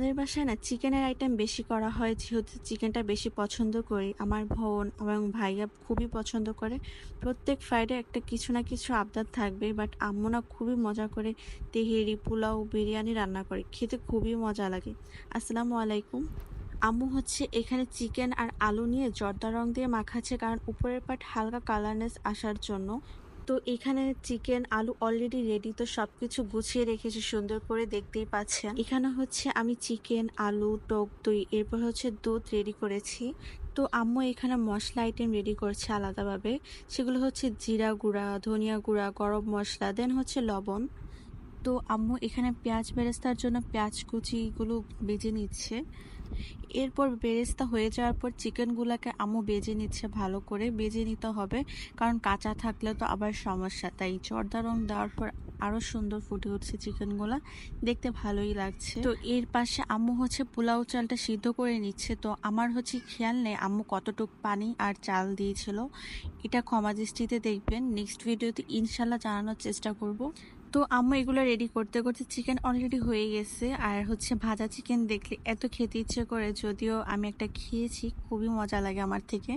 আমাদের বাসায় না চিকেনের আইটেম বেশি করা হয়, যেহেতু চিকেনটা বেশি পছন্দ করি। আমার বোন এবং ভাইয়া খুবই পছন্দ করে। প্রত্যেক ফ্রাইডে একটা কিছু না কিছু আবদার থাকবে বাট আম্মু না খুবই মজা করে তেহেরি, পোলাও, বিরিয়ানি রান্না করে। খেতে খুবই মজা লাগে। আসসালামু আলাইকুম। আম্মু হচ্ছে এখানে চিকেন আর আলু নিয়ে জর্দা রং দিয়ে মাখাচ্ছে, কারণ উপরের পাট হালকা কালারনেস আসার জন্য। তো এখানে চিকেন, আলু অলরেডি রেডি তো সব কিছু গুছিয়ে রেখেছি, সুন্দর করে দেখতেই পাচ্ছেন। এখানে হচ্ছে আমি চিকেন, আলু, টক দই, এরপর হচ্ছে দুধ রেডি করেছি। তো আম্মু এখানে মশলা আইটেম রেডি করছে আলাদাভাবে। সেগুলো হচ্ছে জিরা গুঁড়া, ধনিয়া গুঁড়া, গরম মশলা দেন হচ্ছে লবণ। তো আম্মু এখানে পেঁয়াজ বেরেস্তার জন্য পেঁয়াজ কুচিগুলো বেজে নিচ্ছে। এরপর বেরেস্তা হয়ে যাওয়ার পর চিকেনগুলোকে আম্মু বেজে নিচ্ছে ভালো করে। বেজে নিতে হবে, কারণ কাঁচা থাকলে তো আবার সমস্যা। তাই জর্দা রং দেওয়ার পর আরও সুন্দর ফুটে উঠছে চিকেনগুলো। দেখতে ভালোই লাগছে। তো এর পাশে আম্মু হচ্ছে পোলাও চালটা সিদ্ধ করে নিচ্ছে। তো আমার হচ্ছে খেয়াল নেই আম্মু কতটুক পানি আর চাল দিয়েছিল। এটা ক্ষমা দৃষ্টিতে দেখবেন। নেক্সট ভিডিওতে ইনশাল্লাহ জানানোর চেষ্টা করব। তো আম্মু এগুলো রেডি করতে করতে চিকেন অলরেডি হয়ে গেছে। আর হচ্ছে ভাজা চিকেন দেখলে এত খেতে ইচ্ছে করে, যদিও আমি একটা খেয়েছি, খুবই মজা লাগে আমার থেকে।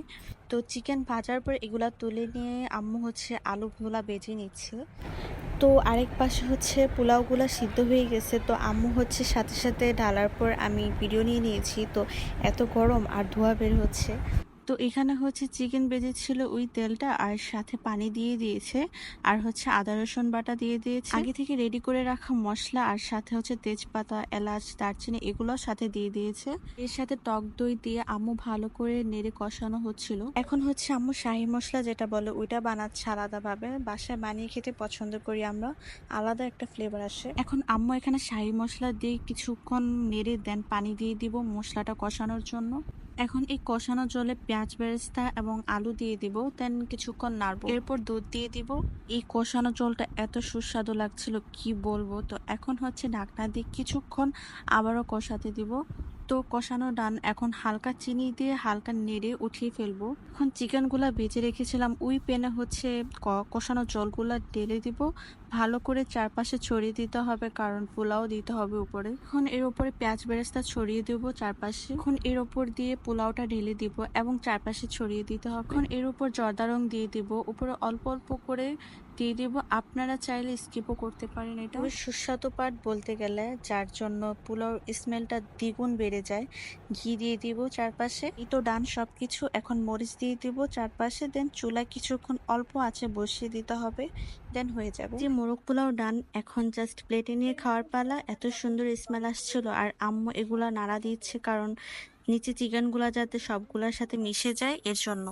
তো চিকেন ভাজার পর এগুলো তুলে নিয়ে আম্মু হচ্ছে আলু ভোলা বেজে নিচ্ছে। তো আরেক পাশে হচ্ছে পোলাওগুলো সিদ্ধ হয়ে গেছে। তো আম্মু হচ্ছে সাথে সাথে ঢালার পর আমি ভিডিও নিয়ে নিয়েছি। তো এত গরম আর ধোয়া বের হচ্ছে। তো এখানে হচ্ছে চিকেন বেজেছিল ওই তেলটা আর সাথে পানি দিয়ে দিয়েছে। আর হচ্ছে আদা, রসুন বাটা দিয়ে দিয়েছে। আগে থেকে রেডি করে রাখা মশলা আর সাথে হচ্ছে তেজপাতা, এলাচ, দারচিনি এগুলো সাথে দিয়ে দিয়েছে। এর সাথে টক দই দিয়ে আম্মু ভালো করে নেড়ে কষানো হচ্ছিল। এখন হচ্ছে আম্মু শাহি মশলা যেটা বলে ওইটা বানাচ্ছে আলাদাভাবে। বাসায় বানিয়ে খেতে পছন্দ করি আমরা। আলাদা একটা ফ্লেভার আসে। এখন আম্মু এখানে শাহি মশলা দিয়ে কিছুক্ষণ নেড়ে দেন। পানি দিয়ে দিব মশলাটা কষানোর জন্য। এখন এই কষানো জলে পেঁয়াজ বেরেস্তা এবং আলু দিয়ে দিব দেন কিছুক্ষণ নাড়বো। এরপর দুধ দিয়ে দিব। এই কষানো জলটা এত সুস্বাদু লাগছিল, কি বলব? তো এখন হচ্ছে ঢাকনা দিয়ে কিছুক্ষণ আবারও কষাতে দিব। তো কষানো ডান, এখন হালকা চিনি দিয়ে হালকা নেড়ে উঠিয়ে ফেলব। এখন চিকেনগুলা বেজে রেখেছিলাম, ওই প্যানে হচ্ছে কষানো জলগুলা ঢেলে দিব। ভালো করে চারপাশে ছড়িয়ে দিতে হবে কারণ পোলাও দিতে হবে উপরে। এখন এর উপরে পেঁয়াজ বেরেস্তা ছড়িয়ে দেবো চারপাশে। এখন এর উপর দিয়ে পোলাওটা ঢেলে দিব এবং চারপাশে ছড়িয়ে দিতে হবে। এখন এর উপর জর্দা রং দিয়ে দিব উপরে অল্প অল্প করে দিয়ে দিব। আপনারা চাইলে স্কিপও করতে পারেন এটা। সুস্বাদু পাট বলতে গেলে যার জন্য পোলাও স্মেলটা দ্বিগুণ বেড়ে যায়। ঘি দিয়ে দিব চারপাশে। তো ডান সবকিছু। এখন মরিচ দিয়ে দিব চারপাশে। দেন চুলা কিছুক্ষণ অল্প আছে বসিয়ে দিতে হবে। দেন হয়ে যাবে। যে মোরগ পোলাও ডান। এখন জাস্ট প্লেটে নিয়ে খাওয়ার পালা। এত সুন্দর স্মেল আসছিল। আর আম্মু এগুলা নাড়া দিচ্ছে কারণ নিচে চিকেনগুলা যাতে সবগুলার সাথে মিশে যায়, এর জন্য।